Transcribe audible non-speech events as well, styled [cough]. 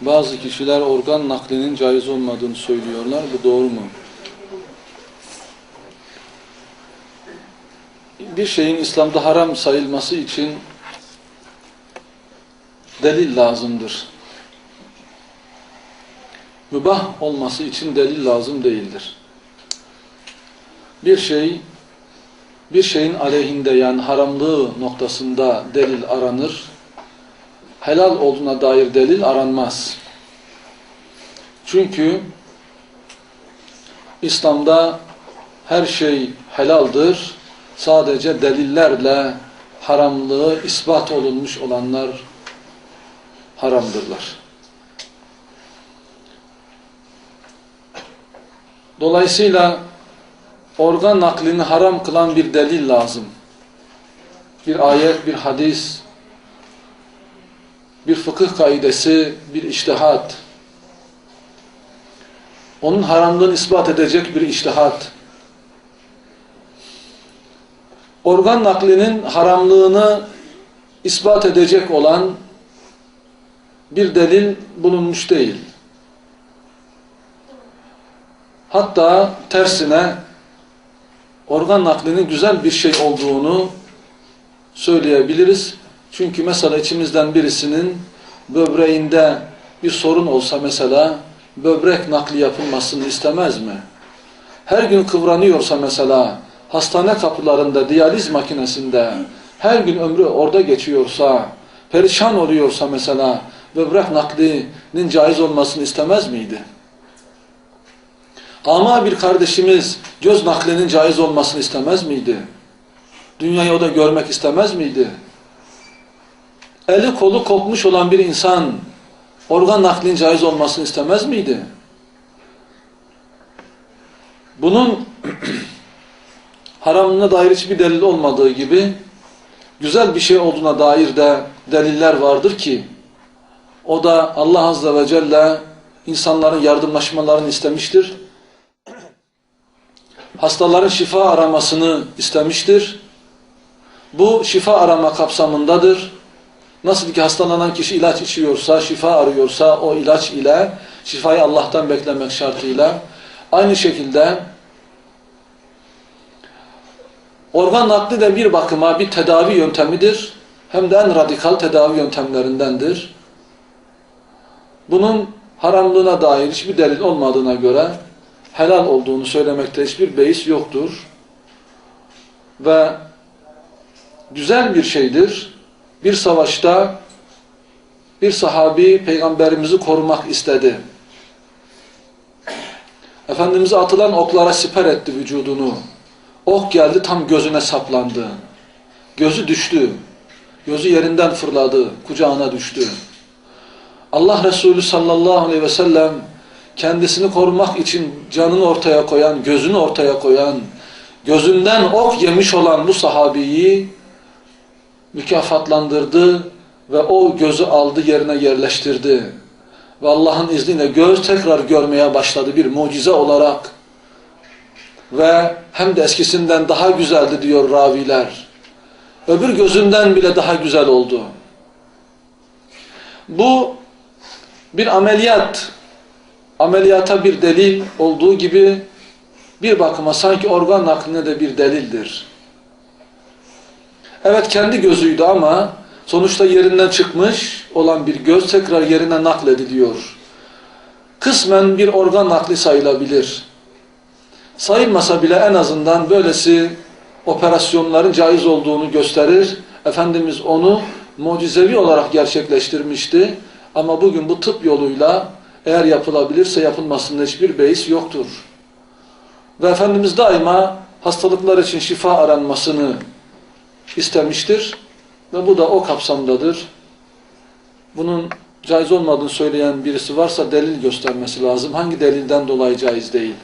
Bazı kişiler organ naklinin caiz olmadığını söylüyorlar. Bu doğru mu? Bir şeyin İslam'da haram sayılması için delil lazımdır. Mübah olması için delil lazım değildir. Bir şey bir şeyin aleyhinde yani haramlığı noktasında delil aranır. Helal olduğuna dair delil aranmaz. Çünkü İslam'da her şey helaldir. Sadece delillerle haramlığı ispat olunmuş olanlar haramdırlar. Dolayısıyla organ naklini haram kılan bir delil lazım. Bir ayet, bir hadis, bir fıkıh kaidesi, bir iştihat. Onun haramlığını ispat edecek bir iştihat. Organ naklinin haramlığını ispat edecek olan bir delil bulunmuş değil. Hatta tersine organ naklinin güzel bir şey olduğunu söyleyebiliriz. Çünkü mesela içimizden birisinin böbreğinde bir sorun olsa mesela böbrek nakli yapılmasını istemez mi? Her gün kıvranıyorsa mesela hastane kapılarında, diyaliz makinesinde her gün ömrü orada geçiyorsa, perişan oluyorsa mesela böbrek naklinin caiz olmasını istemez miydi? Ama bir kardeşimiz göz naklinin caiz olmasını istemez miydi? Dünyayı o da görmek istemez miydi? Eli kolu kopmuş olan bir insan organ naklinin caiz olmasını istemez miydi? Bunun [clears throat] haramına dair hiçbir delil olmadığı gibi güzel bir şey olduğuna dair de deliller vardır ki o da Allah Azze ve Celle insanların yardımlaşmalarını istemiştir. [clears throat] Hastaların şifa aramasını istemiştir. Bu şifa arama kapsamındadır. Nasıl ki hastalanan kişi ilaç içiyorsa, şifa arıyorsa o ilaç ile şifayı Allah'tan beklemek şartıyla aynı şekilde organ nakli de bir bakıma bir tedavi yöntemidir. Hem de en radikal tedavi yöntemlerindendir. Bunun haramlığına dair hiçbir delil olmadığına göre helal olduğunu söylemekte hiçbir beis yoktur. Ve güzel bir şeydir. Bir savaşta bir sahabi peygamberimizi korumak istedi. Efendimiz'e atılan oklara siper etti vücudunu. Ok geldi tam gözüne saplandı. Gözü düştü. Gözü yerinden fırladı. Kucağına düştü. Allah Resulü sallallahu aleyhi ve sellem kendisini korumak için canını ortaya koyan, gözünü ortaya koyan, gözünden ok yemiş olan bu sahabiyi mükafatlandırdı ve o gözü aldı yerine yerleştirdi. Ve Allah'ın izniyle göz tekrar görmeye başladı bir mucize olarak. Ve hem de eskisinden daha güzeldi diyor raviler. Öbür gözünden bile daha güzel oldu. Bu bir ameliyat, ameliyata bir delil olduğu gibi bir bakıma sanki organ nakline de bir delildir. Evet kendi gözüydü ama sonuçta yerinden çıkmış olan bir göz tekrar yerine naklediliyor. Kısmen bir organ nakli sayılabilir. Sayılmasa bile en azından böylesi operasyonların caiz olduğunu gösterir. Efendimiz onu mucizevi olarak gerçekleştirmişti. Ama bugün bu tıp yoluyla eğer yapılabilirse yapılmasında hiçbir beis yoktur. Ve Efendimiz daima hastalıklar için şifa aranmasını istemiştir. Ve bu da o kapsamdadır. Bunun caiz olmadığını söyleyen birisi varsa delil göstermesi lazım. Hangi delilden dolayı caiz değil?